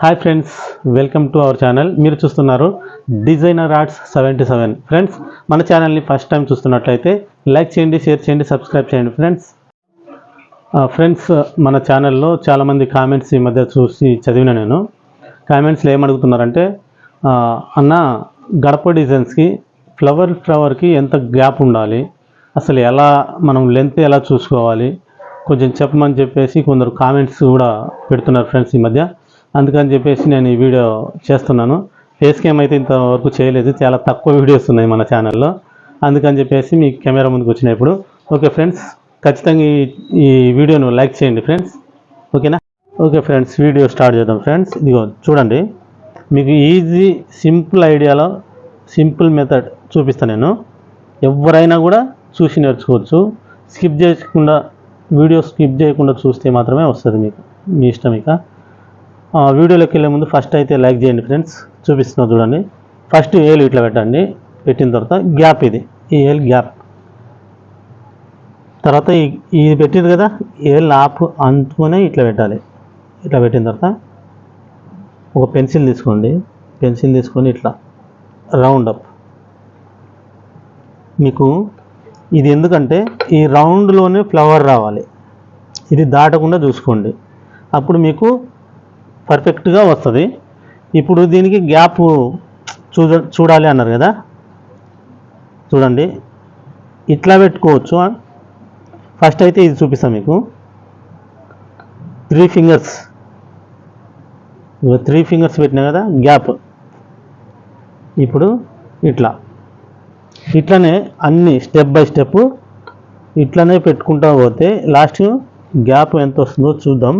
Hi friends welcome to our channel మీరు చూస్తున్నారు designer arts seventy seven friends మన ఛానల్ని ఫస్ట్ టైం చూస్తున్నట్లయితే లైక్ చేయండి షేర్ చేయండి సబ్స్క్రైబ్ చేయండి ఫ్రెండ్స్ ఫ్రెండ్స్ uh, uh, మన ఛానల్లో చాలామంది కామెంట్స్ ఈ మధ్య చూసి చదివిన నేను. కామెంట్స్లో ఏమడుగుతున్నారంటే uh, అన్న గడప డిజైన్స్కి ఫ్లవర్ ఫ్లవర్కి ఎంత గ్యాప్ ఉండాలి? అసలు ఎలా మనం లెంత్ ఎలా చూసుకోవాలి? కొంచెం చెప్పమని చెప్పేసి కొందరు కామెంట్స్ కూడా పెడుతున్నారు ఫ్రెండ్స్ ఈ మధ్య. అందుకని చెప్పేసి నేను ఈ వీడియో చేస్తున్నాను. ఫేస్ క్యామ్ అయితే ఇంతవరకు చేయలేదు. చాలా తక్కువ వీడియోస్ ఉన్నాయి మన ఛానల్లో అందుకని చెప్పేసి మీ కెమెరా ముందుకు వచ్చినప్పుడు. ఓకే ఫ్రెండ్స్ ఖచ్చితంగా ఈ ఈ వీడియోను లైక్ చేయండి ఫ్రెండ్స్. ఓకేనా? ఓకే ఫ్రెండ్స్ వీడియో స్టార్ట్ చేద్దాం ఫ్రెండ్స్. ఇదిగో చూడండి. మీకు ఈజీ సింపుల్ ఐడియాలో సింపుల్ మెథడ్ చూపిస్తాను నేను. ఎవరైనా కూడా చూసి నేర్చుకోవచ్చు. స్కిప్ చేయకుండా వీడియో స్కిప్ చేయకుండా చూస్తే మాత్రమే వస్తుంది మీకు. మీ ఇష్టం ఇక. వీడియోలోకి వెళ్ళే ముందు ఫస్ట్ అయితే లైక్ చేయండి ఫ్రెండ్స్ చూపిస్తున్నా చూడండి. ఫస్ట్ ఏలు ఇట్లా పెట్టండి. పెట్టిన తర్వాత గ్యాప్ ఇది. ఈ ఏలు గ్యాప్ తర్వాత ఈ ఇది పెట్టింది కదా? ఏళ్ళు ఆపు అందుకునే ఇట్లా పెట్టాలి. ఇట్లా పెట్టిన తర్వాత ఒక పెన్సిల్ తీసుకోండి. పెన్సిల్ తీసుకొని ఇట్లా రౌండ్ అప్ మీకు ఇది ఎందుకంటే ఈ రౌండ్లోనే ఫ్లవర్ రావాలి. ఇది దాటకుండా చూసుకోండి. అప్పుడు మీకు పర్ఫెక్ట్గా వస్తుంది. ఇప్పుడు దీనికి గ్యాప్ చూడ చూడాలి అన్నారు కదా. చూడండి. ఇట్లా పెట్టుకోవచ్చు ఫస్ట్ అయితే ఇది చూపిస్తాను మీకు. త్రీ ఫింగర్స్ త్రీ ఫింగర్స్ పెట్టినా కదా గ్యాప్ ఇప్పుడు ఇట్లా. ఇట్లనే అన్ని స్టెప్ బై స్టెప్ ఇట్లనే పెట్టుకుంటా పోతే లాస్ట్ గ్యాప్ ఎంత వస్తుందో చూద్దాం.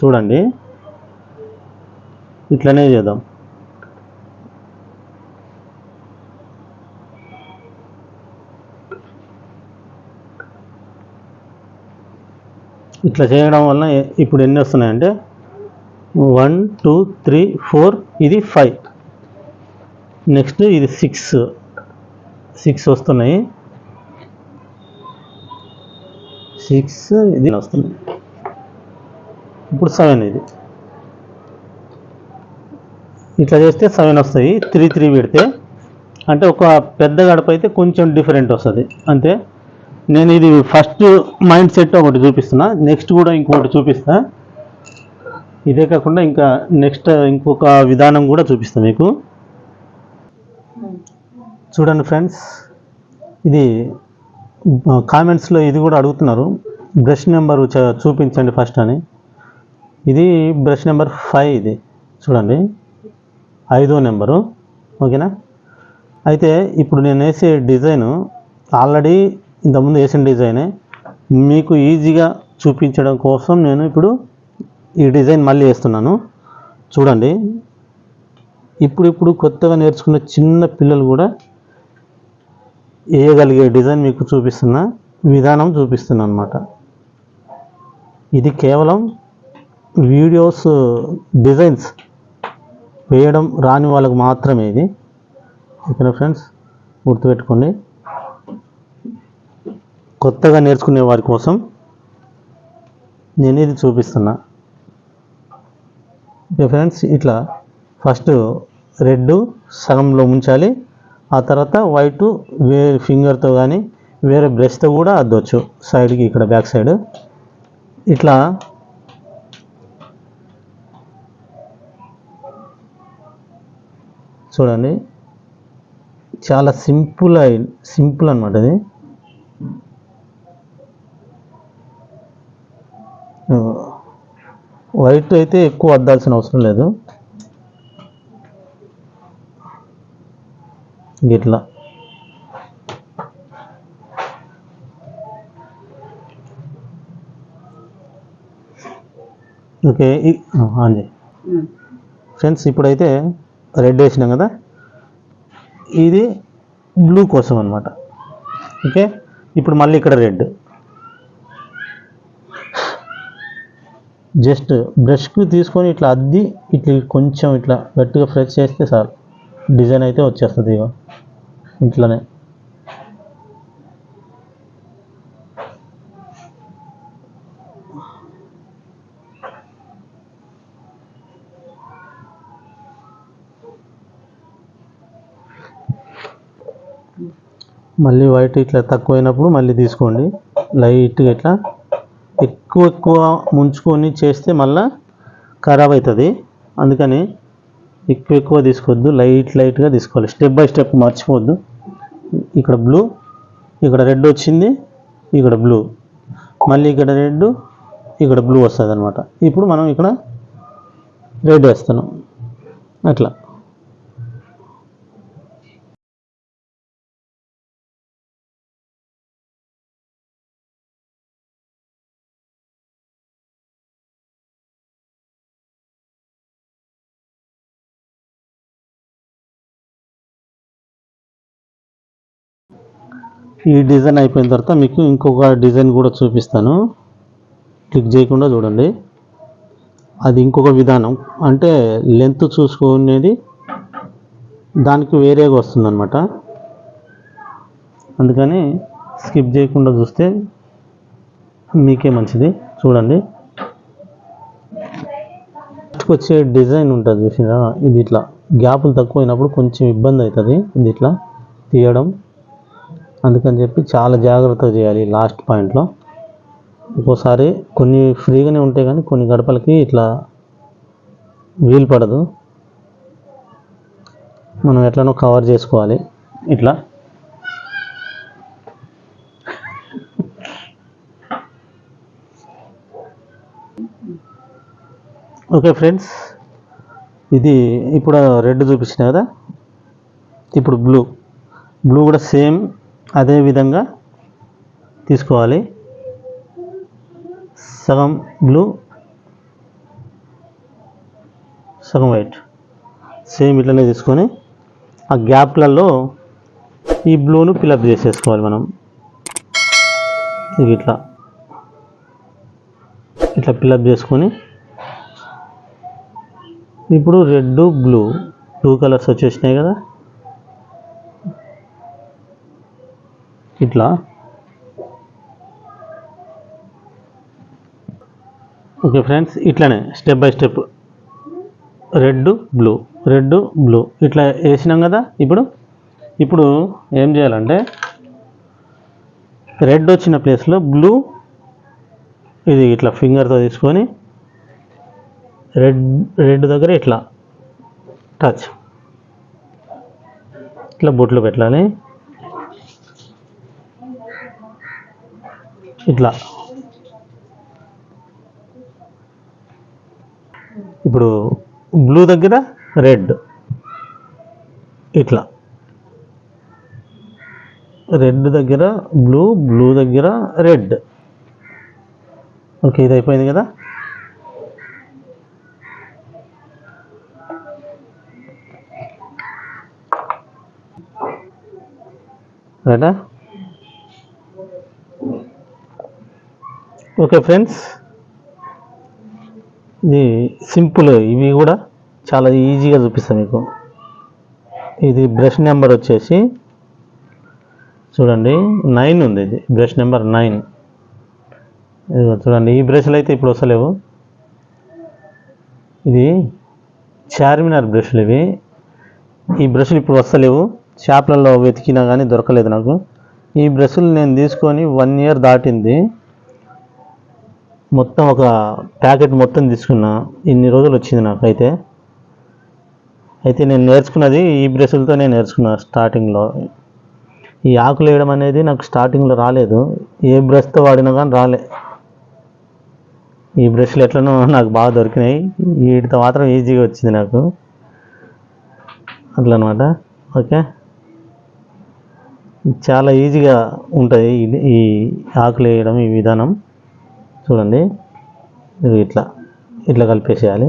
చూడండి. ఇట్లనే చేద్దాం. ఇట్లా చేయడం వల్ల ఇప్పుడు ఎన్ని వస్తున్నాయంటే వన్ టూ త్రీ ఫోర్ ఇది ఫైవ్. నెక్స్ట్ ఇది సిక్స్. సిక్స్ వస్తున్నాయి. సిక్స్ ఇది వస్తున్నాయి. ఇప్పుడు సెవెన్ ఇది. ఇట్లా చేస్తే సెవెన్ వస్తాయి త్రీ త్రీ పెడితే అంటే ఒక పెద్ద గడప అయితే కొంచెం డిఫరెంట్ వస్తుంది. అంతే? నేను ఇది ఫస్ట్ మైండ్ సెట్ ఒకటి చూపిస్తున్నా. నెక్స్ట్ కూడా ఇంకొకటి చూపిస్తా. ఇదే కాకుండా ఇంకా నెక్స్ట్ ఇంకొక విధానం కూడా చూపిస్తా మీకు. చూడండి ఫ్రెండ్స్ ఇది కామెంట్స్లో ఇది కూడా అడుగుతున్నారు. బ్రష్ నెంబర్ చూపించండి ఫస్ట్ అని. ఇది బ్రష్ నెంబర్ ఫైవ్ ఇది. చూడండి. ఐదో నెంబరు. ఓకేనా? అయితే ఇప్పుడు నేను వేసే డిజైన్ ఆల్రెడీ ఇంతకుముందు వేసిన డిజైనే. మీకు ఈజీగా చూపించడం కోసం నేను ఇప్పుడు ఈ డిజైన్ మళ్ళీ వేస్తున్నాను. చూడండి. ఇప్పుడు ఇప్పుడు కొత్తగా నేర్చుకున్న చిన్న పిల్లలు కూడా వేయగలిగే డిజైన్ మీకు చూపిస్తున్న విధానం చూపిస్తున్నా అనమాట ఇది కేవలం వీడియోస్ డిజైన్స్ వేయడం రాని వాళ్ళకు మాత్రమే ఇది. ఓకేనా ఫ్రెండ్స్? గుర్తుపెట్టుకోండి. కొత్తగా నేర్చుకునే వారి కోసం నేను ఇది చూపిస్తున్నా. ఓకే ఫ్రెండ్స్ ఇట్లా ఫస్ట్ రెడ్ సగంలో ఉంచాలి ఆ తర్వాత వైట్ వేరే ఫింగర్తో కానీ వేరే బ్రష్తో కూడా అద్దొచ్చు. సైడ్కి ఇక్కడ బ్యాక్ సైడ్. ఇట్లా చూడండి. చాలా సింపుల్ అయి సింపుల్ అనమాట ఇది వైట్ అయితే ఎక్కువ అద్దాల్సిన అవసరం లేదు. ఇట్లా ఓకే అండి ఫ్రెండ్స్ ఇప్పుడైతే రెడ్ వేసినాం కదా? ఇది బ్లూ కోసం అనమాట ఓకే? ఇప్పుడు మళ్ళీ ఇక్కడ రెడ్. జస్ట్ బ్రష్కి తీసుకొని ఇట్లా అద్ది ఇట్లా కొంచెం ఇట్లా గట్టిగా ఫ్రెష్ చేస్తే చాలు. డిజైన్ అయితే వచ్చేస్తుంది ఇక ఇట్లానే. మళ్ళీ వైట్ ఇట్లా తక్కువైనప్పుడు మళ్ళీ తీసుకోండి. లైట్గా ఇట్లా ఎక్కువ ఎక్కువ ముంచుకొని చేస్తే మళ్ళీ ఖరాబ్ అవుతుంది అందుకని ఎక్కువ ఎక్కువ తీసుకోవద్దు. లైట్ లైట్గా తీసుకోవాలి. స్టెప్ బై స్టెప్ మర్చిపోవద్దు. ఇక్కడ బ్లూ ఇక్కడ రెడ్ వచ్చింది ఇక్కడ బ్లూ మళ్ళీ ఇక్కడ రెడ్ ఇక్కడ బ్లూ వస్తుంది అనమాట ఇప్పుడు మనం ఇక్కడ రెడ్ వేస్తున్నాం. అట్లా. ఈ డిజైన్ అయిపోయిన తర్వాత మీకు ఇంకొక డిజైన్ కూడా చూపిస్తాను. క్లిక్ చేయకుండా చూడండి. అది ఇంకొక విధానం. అంటే లెంత్ చూసుకునేది దానికి వేరేగా వస్తుందన్నమాట. అందుకని స్కిప్ చేయకుండా చూస్తే మీకే మంచిది. చూడండి. వచ్చే డిజైన్ ఉంటుంది చూసినా ఇది ఇట్లా గ్యాపులు తక్కువైనప్పుడు కొంచెం ఇబ్బంది అవుతుంది. ఇది ఇట్లా తీయడం. అందుకని చెప్పి చాలా జాగ్రత్తగా చేయాలి లాస్ట్ పాయింట్లో. ఒక్కోసారి కొన్ని ఫ్రీగానే ఉంటాయి కానీ కొన్ని గడపలకి ఇట్లా వీలు పడదు. మనం ఎట్లనో కవర్ చేసుకోవాలి. ఇట్లా. ఓకే ఫ్రెండ్స్ ఇది ఇప్పుడు రెడ్ చూపించిన కదా? ఇప్పుడు బ్లూ. బ్లూ కూడా సేమ్ అదే విధంగా తీసుకోవాలి. సగం బ్లూ సగం వైట్. సేమ్ ఇట్లనే తీసుకొని ఆ గ్యాప్లలో ఈ బ్లూను ఫిలప్ చేసేసుకోవాలి మనం. ఇది ఇట్లా. ఇట్లా ఫిలప్ చేసుకొని ఇప్పుడు రెడ్ బ్లూ టూ కలర్స్ వచ్చేసినాయి కదా. ఇట్లా? ఓకే ఫ్రెండ్స్ ఇట్లానే step by step. Red blue. Red blue. ఇట్లా వేసినాం కదా ఇప్పుడు? ఇప్పుడు ఏం చేయాలంటే రెడ్ వచ్చిన ప్లేస్లో బ్లూ ఇది ఇట్లా ఫింగర్తో తీసుకొని రెడ్ రెడ్ దగ్గర ఇట్లా టచ్. ఇట్లా బొట్లు పెట్టాలి. ఇట్లా. ఇప్పుడు బ్లూ దగ్గర రెడ్. ఇట్లా. రెడ్ దగ్గర బ్లూ బ్లూ దగ్గర రెడ్. ఓకే ఇది అయిపోయింది కదా? రైటా? Okay friends. ఇది సింపుల్ ఇవి కూడా చాలా ఈజీగా చూపిస్తాను మీకు. ఇది బ్రష్ నెంబర్ వచ్చేసి చూడండి నైన్ ఉంది ఇది బ్రష్ నెంబర్ నైన్. చూడండి ఈ బ్రష్లు అయితే ఇప్పుడు వస్తలేవు. ఇది చార్మినార్ బ్రష్లు ఇవి. ఈ బ్రష్లు ఇప్పుడు వస్తలేవు. షాప్లలో వెతికినా కానీ దొరకలేదు నాకు. ఈ బ్రష్లు నేను తీసుకొని వన్ ఇయర్ దాటింది. మొత్తం ఒక ప్యాకెట్ మొత్తం తీసుకున్నా. ఇన్ని రోజులు వచ్చింది నాకైతే అయితే. నేను నేర్చుకున్నది ఈ బ్రష్లతో నేను నేర్చుకున్నా స్టార్టింగ్లో. ఈ ఆకులు వేయడం అనేది నాకు స్టార్టింగ్లో రాలేదు. ఏ బ్రష్తో వాడినా కానీ రాలే. ఈ బ్రష్లు ఎట్లనో నాకు బాగా దొరికినాయి. వీటితో మాత్రం ఈజీగా వచ్చింది నాకు. అట్లనమాట. ఓకే? చాలా ఈజీగా ఉంటుంది ఈ ఆకులు వేయడం ఈ విధానం. చూడండి. ఇట్లా ఇట్లా కలిపేసేయాలి.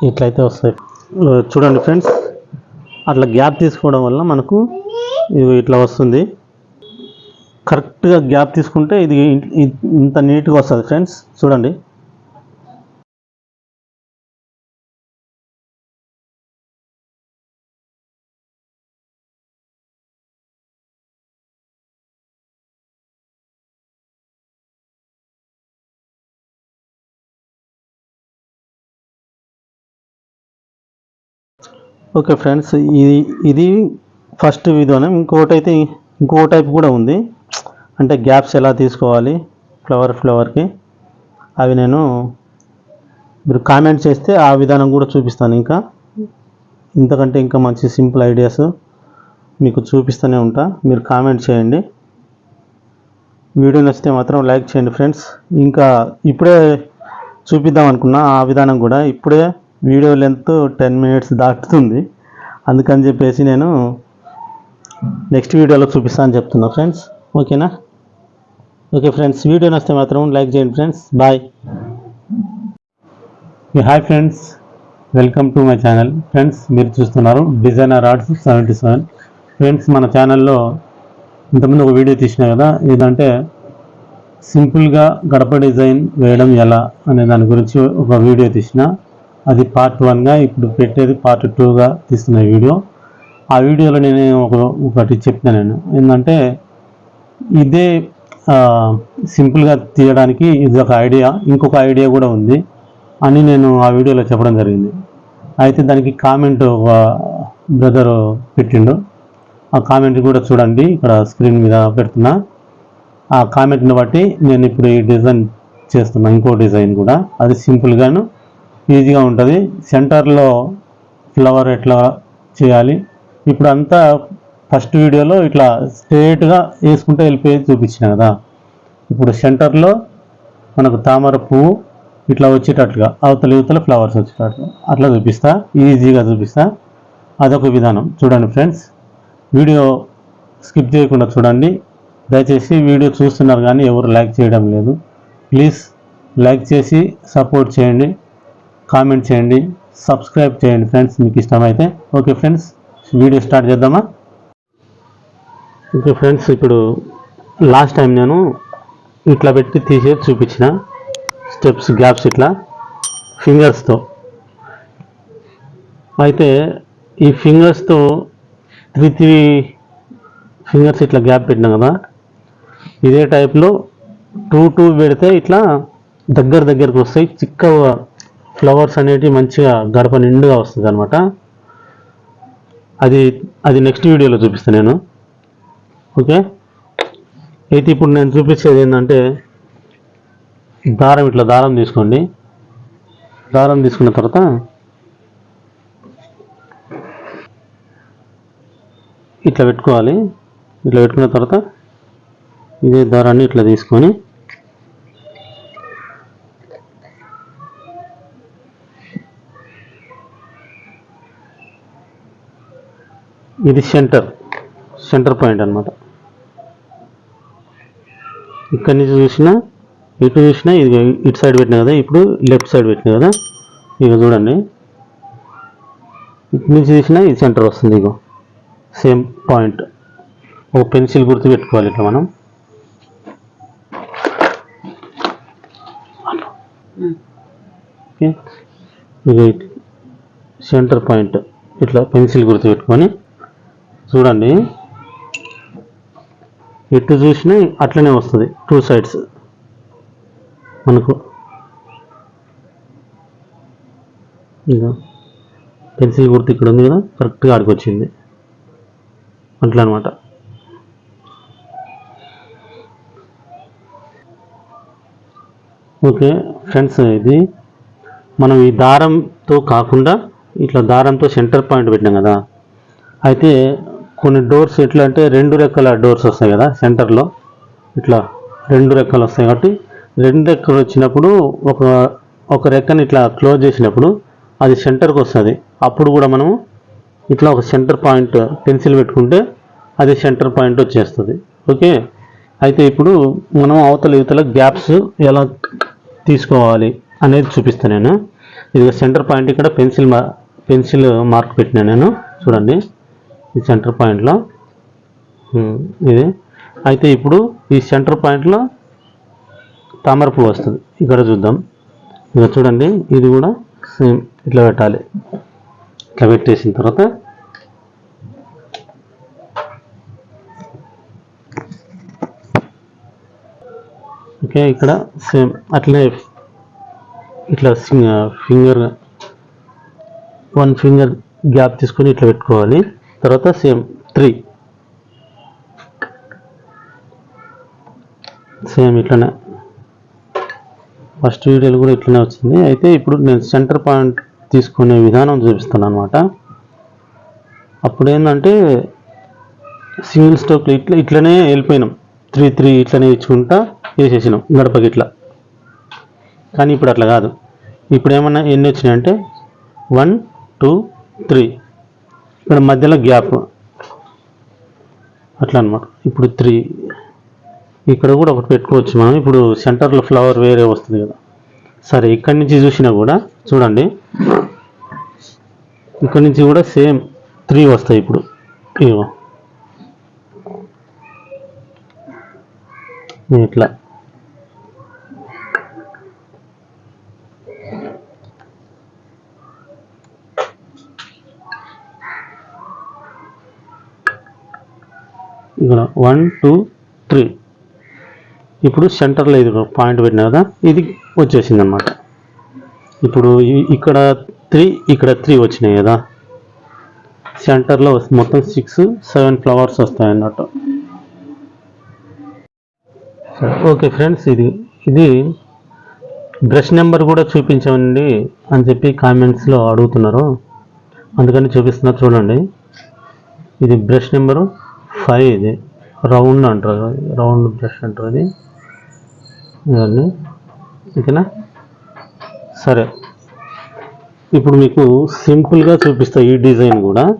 ఇట్లయితే వస్తాయి. చూడండి ఫ్రెండ్స్ అట్లా గ్యాప్ తీసుకోవడం వల్ల మనకు ఇది ఇట్లా వస్తుంది. కరెక్ట్గా గ్యాప్ తీసుకుంటే ఇది ఇంత నీట్గా వస్తుంది ఫ్రెండ్స్. చూడండి. ఓకే ఫ్రెండ్స్ ఇది ఇది ఫస్ట్ విధానం ఇంకోటి అయితే ఇంకో టైప్ కూడా ఉంది. అంటే గ్యాప్స్ ఎలా తీసుకోవాలి ఫ్లవర్ ఫ్లవర్కి. అవి నేను మీరు కామెంట్ చేస్తే ఆ విధానం కూడా చూపిస్తాను ఇంకా. ఇంతకంటే ఇంకా మంచి సింపుల్ ఐడియాస్ మీకు చూపిస్తూనే ఉంటా. మీరు కామెంట్ చేయండి. వీడియో నచ్చితే మాత్రం లైక్ చేయండి ఫ్రెండ్స్. ఇంకా ఇప్పుడే చూపిద్దాం అనుకున్నా ఆ విధానం కూడా. ఇప్పుడే వీడియో లెంత్ టెన్ మినిట్స్ దాటుతుంది. అందుకని చెప్పేసి నేను నెక్స్ట్ వీడియోలో చూపిస్తాను చెప్తున్నా ఫ్రెండ్స్. ఓకేనా? ఓకే ఫ్రెండ్స్ వీడియో నచ్చితే మాత్రం లైక్ చేయండి friends. Bye. Hi friends welcome to my channel friends మీరు చూస్తున్నారు designer arts seventy seven friends మన ఛానల్లో ఇంతకుముందు ఒక వీడియో తీసిన కదా ఏదంటే సింపుల్గా గడప డిజైన్ వేయడం ఎలా అనే దాని గురించి ఒక వీడియో తీసిన. అది పార్ట్ వన్గా ఇప్పుడు పెట్టేది పార్ట్ టూగా తీస్తున్న వీడియో. ఆ వీడియోలో నేను ఒక ఒకటి చెప్తాను నేను. ఏంటంటే ఇదే సింపుల్గా తీయడానికి ఇది ఒక ఐడియా ఇంకొక ఐడియా కూడా ఉంది అని నేను ఆ వీడియోలో చెప్పడం జరిగింది. అయితే దానికి కామెంట్ ఒక బ్రదర్ పెట్టిండు. ఆ కామెంట్ కూడా చూడండి ఇక్కడ స్క్రీన్ మీద పెడుతున్నా. ఆ కామెంట్ని బట్టి నేను ఇప్పుడు ఈ డిజైన్ చేస్తున్నా ఇంకో డిజైన్ కూడా. అది సింపుల్గాను ఈజీగా ఉంటుంది. సెంటర్లో ఫ్లవర్ ఎట్లా చేయాలి? ఇప్పుడు అంతా ఫస్ట్ వీడియోలో ఇట్లా స్ట్రేట్గా వేసుకుంటే వెళ్ళిపోయి చూపించిన కదా. ఇప్పుడు సెంటర్లో మనకు తామర పువ్వు ఇట్లా వచ్చేటట్లుగా అవతల యువతల ఫ్లవర్స్ వచ్చేటట్లు అట్లా చూపిస్తా. ఈజీగా చూపిస్తా. అదొక విధానం. చూడండి ఫ్రెండ్స్ వీడియో స్కిప్ చేయకుండా చూడండి. దయచేసి వీడియో చూస్తున్నారు కానీ ఎవరు లైక్ చేయడం లేదు. ప్లీజ్ లైక్ చేసి సపోర్ట్ చేయండి. కామెంట్ చేయండి సబ్స్క్రైబ్ చేయండి ఫ్రెండ్స్ మీకు ఇష్టమైతే. ఓకే ఫ్రెండ్స్ వీడియో స్టార్ట్ చేద్దామా? ఓకే ఫ్రెండ్స్ ఇప్పుడు లాస్ట్ టైం నేను ఇట్లా పెట్టి తీసేది చూపించిన స్టెప్స్ గ్యాప్స్ ఇట్లా ఫింగర్స్తో అయితే ఈ ఫింగర్స్తో త్రీ త్రీ ఫింగర్స్ ఇట్లా గ్యాప్ పెట్టినాం కదా ఇదే టైప్లో టూ టూ పెడితే ఇట్లా దగ్గర దగ్గరకు వస్తాయి చిక్కగా ఫ్లవర్స్ అనేటివి మంచిగా గడప నిండుగా వస్తుంది అనమాట అది అది నెక్స్ట్ వీడియోలో చూపిస్తాను నేను. ఓకే? అయితే ఇప్పుడు నేను చూపించేది ఏంటంటే దారం ఇట్లా దారం తీసుకోండి. దారం తీసుకున్న తర్వాత ఇట్లా పెట్టుకోవాలి. ఇట్లా పెట్టుకున్న తర్వాత ఇదే దారాన్ని ఇట్లా తీసుకొని ఇది సెంటర్ సెంటర్ పాయింట్ అన్నమాట. ఇక్కడి నుంచి చూసినా ఇటు చూసినా ఇది ఇటు సైడ్ పెట్టినా కదా ఇప్పుడు లెఫ్ట్ సైడ్ పెట్టినా కదా ఇక చూడండి. ఇటు నుంచి చూసినా ఇది సెంటర్ వస్తుంది ఇగో సేమ్ పాయింట్. ఒక పెన్సిల్ గుర్తు పెట్టుకోవాలి ఇట్లా మనం. ఓకే. ఇది సెంటర్ పాయింట్ ఇట్లా పెన్సిల్ గుర్తు పెట్టుకొని చూడండి. ఎటు చూసినా అట్లనే వస్తుంది టూ సైడ్స్. మనకు ఇక పెన్సిల్ గుర్తు ఇక్కడ ఉంది కదా కరెక్ట్గా ఆడికి వచ్చింది. అట్లా అనమాట ఓకే ఫ్రెండ్స్ ఇది మనం ఈ దారంతో కాకుండా ఇట్లా దారంతో సెంటర్ పాయింట్ పెట్టినాం కదా. అయితే కొన్ని డోర్స్ ఎట్లా అంటే రెండు రెక్కల డోర్స్ వస్తాయి కదా సెంటర్లో. ఇట్లా రెండు రెక్కలు వస్తాయి కాబట్టి రెండు రెక్కలు వచ్చినప్పుడు ఒక ఒక రెక్కని ఇట్లా క్లోజ్ చేసినప్పుడు అది సెంటర్కి వస్తుంది. అప్పుడు కూడా మనము ఇట్లా ఒక సెంటర్ పాయింట్ పెన్సిల్ పెట్టుకుంటే అది సెంటర్ పాయింట్ వచ్చేస్తుంది. ఓకే? అయితే ఇప్పుడు మనం అవతల ఇవతల గ్యాప్స్ ఎలా తీసుకోవాలి అనేది చూపిస్తాను నేను. ఇది సెంటర్ పాయింట్ ఇక్కడ పెన్సిల్ మా పెన్సిల్ మార్క్ పెట్టినా నేను. చూడండి. ఈ సెంటర్ పాయింట్లో ఇది. అయితే ఇప్పుడు ఈ సెంటర్ పాయింట్లో తామర పువ్వు వస్తుంది. ఇక్కడ చూద్దాం. ఇక చూడండి ఇది కూడా సేమ్ ఇట్లా పెట్టాలి. ఇట్లా పెట్టేసిన తర్వాత ఓకే ఇక్కడ సేమ్ అట్లనే ఇట్లా ఫింగర్ వన్ ఫింగర్ గ్యాప్ తీసుకొని ఇట్లా పెట్టుకోవాలి. తర్వాత సేమ్ త్రీ సేమ్ ఇట్లనే. ఫస్ట్ వీడియోలు కూడా ఇట్లనే వచ్చింది. అయితే ఇప్పుడు నేను సెంటర్ పాయింట్ తీసుకునే విధానం చూపిస్తాను అనమాట అప్పుడు ఏంటంటే సింగిల్ స్టోక్లు ఇట్లా ఇట్లనే వెళ్ళిపోయినాం. త్రీ త్రీ ఇట్లనే ఇచ్చుకుంటా వేసేసినాం గడపకి ఇట్లా. కానీ ఇప్పుడు అట్లా కాదు. ఇప్పుడు ఏమన్నా ఎన్ని వచ్చినాయంటే వన్ టూ త్రీ ఇక్కడ మధ్యలో గ్యాప్. అట్లా అనమాట ఇప్పుడు త్రీ. ఇక్కడ కూడా ఒకటి పెట్టుకోవచ్చు మనం. ఇప్పుడు సెంటర్లో ఫ్లవర్ వేరే వస్తుంది కదా. సరే ఇక్కడి నుంచి చూసినా కూడా చూడండి. ఇక్కడి నుంచి కూడా సేమ్ త్రీ వస్తాయి ఇప్పుడు. ఇగో ఇట్లా ఇక్కడ వన్ టూ త్రీ. ఇప్పుడు సెంటర్లో ఇది పాయింట్ పెట్టిన కదా ఇది వచ్చేసింది అనమాట ఇప్పుడు ఇక్కడ త్రీ ఇక్కడ త్రీ వచ్చినాయి కదా. సెంటర్లో మొత్తం సిక్స్ సెవెన్ ఫ్లవర్స్ వస్తాయి అన్నట్టు ఓకే ఫ్రెండ్స్ ఇది ఇది బ్రష్ నెంబర్ కూడా చూపించండి అని చెప్పి కామెంట్స్లో అడుగుతున్నారు. అందుకని చూపిస్తున్నా చూడండి. ఇది బ్రష్ నెంబరు ఫైవ్ ఇది. రౌండ్ అంటారు రౌండ్ బ్రష్ అంటారు అది. ఇవన్నీ ఓకేనా? సరే. ఇప్పుడు మీకు సింపుల్గా చూపిస్తా ఈ డిజైన్ కూడా.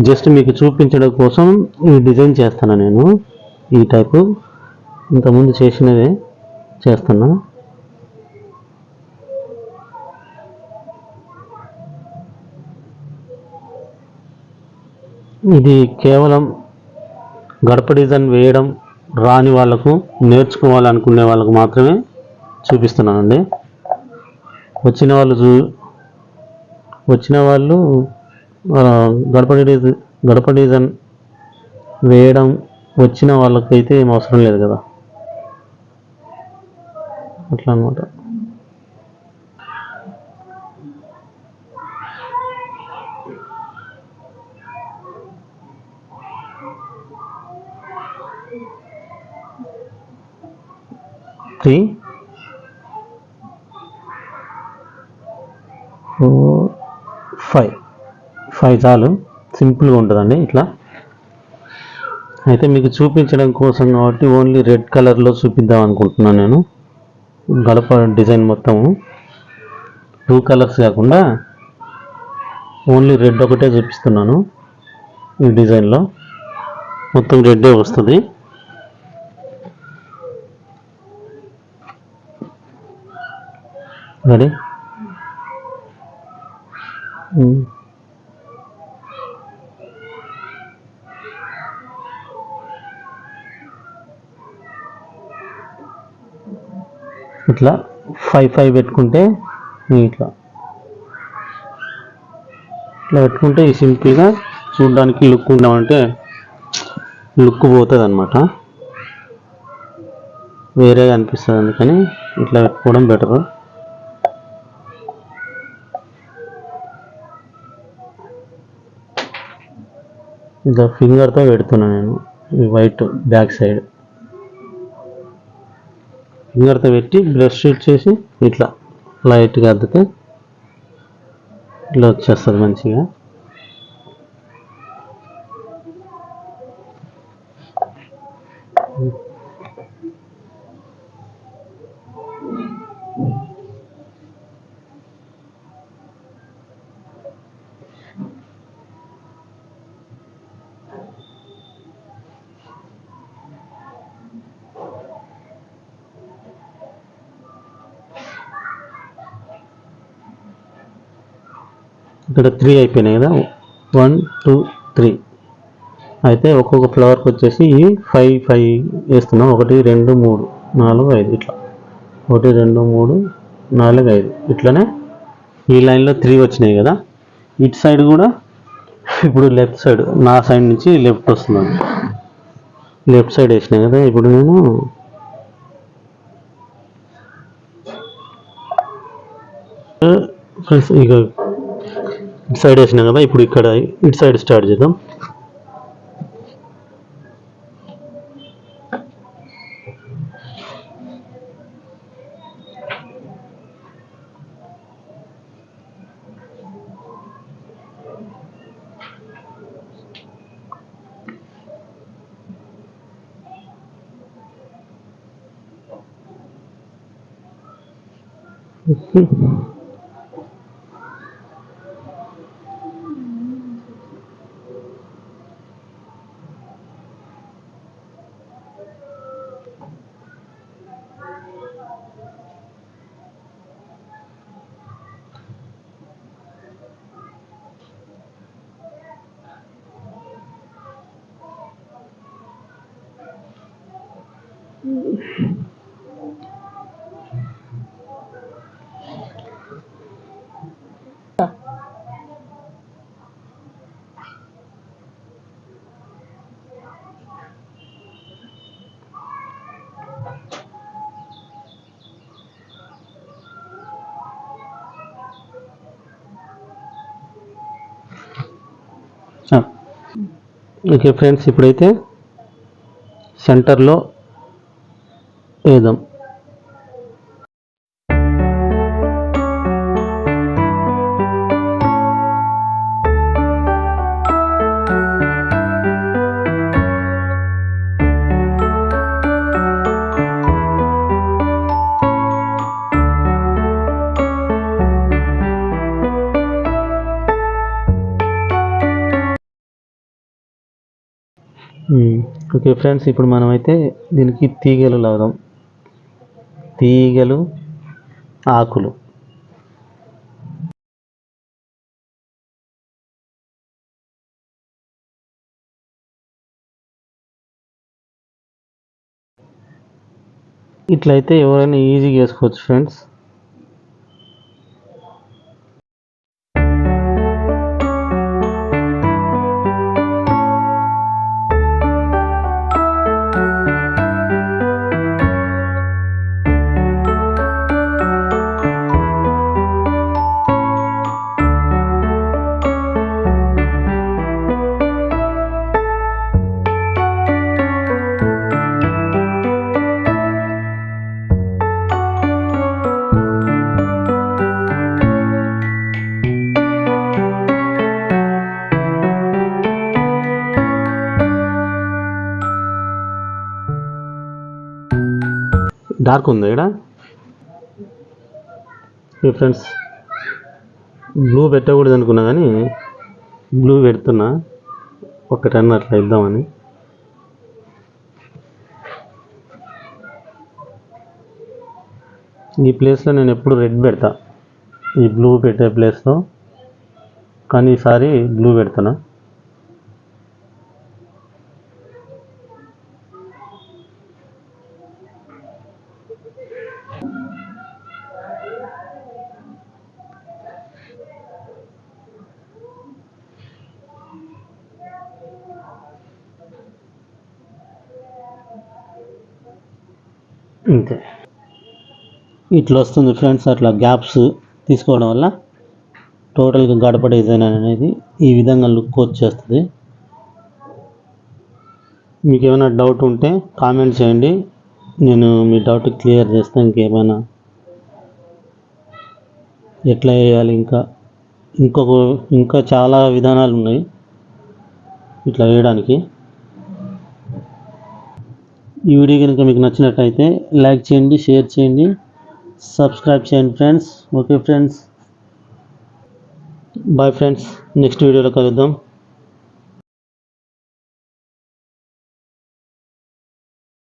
జస్ట్ మీకు చూపించడం కోసం ఈ డిజైన్ చేస్తాను నేను. ఈ టైపు. ఇంతకుముందు చేసినదే చేస్తున్నా. ఇది కేవలం గడప డిజైన్ వేయడం రాని వాళ్ళకు నేర్చుకోవాలనుకునే వాళ్ళకు మాత్రమే చూపిస్తున్నానండి. వచ్చిన వాళ్ళు చూ వచ్చిన వాళ్ళు గడప డిజైన్ గడప డిజైన్ వేయడం వచ్చిన వాళ్ళకైతే ఏం అవసరం లేదు కదా. అట్లా అనమాట త్రీ ఫోర్ ఫైవ్ ఫైవ్ చాలు సింపుల్గా ఉంటుందండి ఇట్లా. అయితే మీకు చూపించడం కోసం కాబట్టి ఓన్లీ రెడ్ కలర్లో చూపిద్దాం అనుకుంటున్నాను నేను. గడప డిజైన్ మొత్తము. టూ కలర్స్ కాకుండా ఓన్లీ రెడ్ ఒకటే చూపిస్తున్నాను ఈ డిజైన్లో. మొత్తం రెడ్డే వస్తుంది. రెడీ ఇట్లా ఫైవ్ ఫైవ్ పెట్టుకుంటే ఇట్లా. ఇట్లా పెట్టుకుంటే ఈ సింపుల్గా చూడడానికి లుక్ ఉండమంటే లుక్ పోతుంది అనమాట వేరే అనిపిస్తుంది అందుకని ఇట్లా పెట్టుకోవడం బెటర్ ఇట్లా ఫింగర్తో పెడుతున్నా నేను ఈ వైట్ బ్యాక్ సైడ్ ఫింగర్తో పెట్టి బ్రష్ చేసి ఇట్లా లైట్గా అద్దితే ఇట్లా వచ్చేస్తుంది మంచిగా. ఇక్కడ త్రీ అయిపోయినాయి కదా? వన్ టూ త్రీ అయితే ఒక్కొక్క ఫ్లవర్కి వచ్చేసి ఫైవ్ ఫైవ్ వేస్తున్నాం. ఒకటి రెండు మూడు నాలుగు ఐదు ఇట్లా. ఒకటి రెండు మూడు నాలుగు ఐదు. ఇట్లనే ఈ లైన్లో త్రీ వచ్చినాయి కదా? ఇటు సైడ్ కూడా ఇప్పుడు లెఫ్ట్ సైడ్ నా సైడ్ నుంచి లెఫ్ట్ వస్తున్నాను లెఫ్ట్ సైడ్ వేసినాయి కదా? ఇప్పుడు నేను ఫ్రెండ్స్ ఇక ఇటు సైడ్ వేసినాం కదా ఇప్పుడు ఇక్కడ ఇటు సైడ్ స్టార్ట్ చేద్దాం ఓకే ఫ్రెండ్స్ ఇప్పుడైతే సెంటర్లో వేద్దాం. ఓకే ఫ్రెండ్స్ ఇప్పుడు మనమైతే దీనికి తీగలు లాగాం తీగలు ఆకులు. ఇట్లయితే ఎవరైనా ఈజీగా వేసుకోవచ్చు ఫ్రెండ్స్. డార్క్ ఉంది ఇక్కడ. మీ ఫ్రెండ్స్ బ్లూ పెట్టకూడదు అనుకున్నా కానీ బ్లూ పెడుతున్నా. ఒక టెన్ అట్లా ఇద్దామని. ఈ ప్లేస్లో నేను ఎప్పుడు రెడ్ పెడతా. ఈ బ్లూ పెట్టే ప్లేస్లో. కానీ ఈసారి బ్లూ పెడుతున్నా. అంతే. ఇట్లా వస్తుంది ఫ్రెండ్స్ అట్లా గ్యాప్స్ తీసుకోవడం వల్ల టోటల్గా గడప డిజైన్ అనేది ఈ విధంగా లుక్ వచ్చేస్తుంది. మీకు ఏమైనా డౌట్ ఉంటే కామెంట్ చేయండి. నేను మీ డౌట్ క్లియర్ చేస్తాను ఇంకేమైనా ఎట్లా వేయాలి ఇంకా? ఇంకొక ఇంకా చాలా విధానాలు ఉన్నాయి ఇట్లా వేయడానికి ఈ వీడియో కనుక మీకు నచ్చినట్టయితే లైక్ చేయండి షేర్ చేయండి సబ్స్క్రైబ్ చేయండి friends. Okay friends. Bye friends. Next వీడియోలో కలుద్దాం.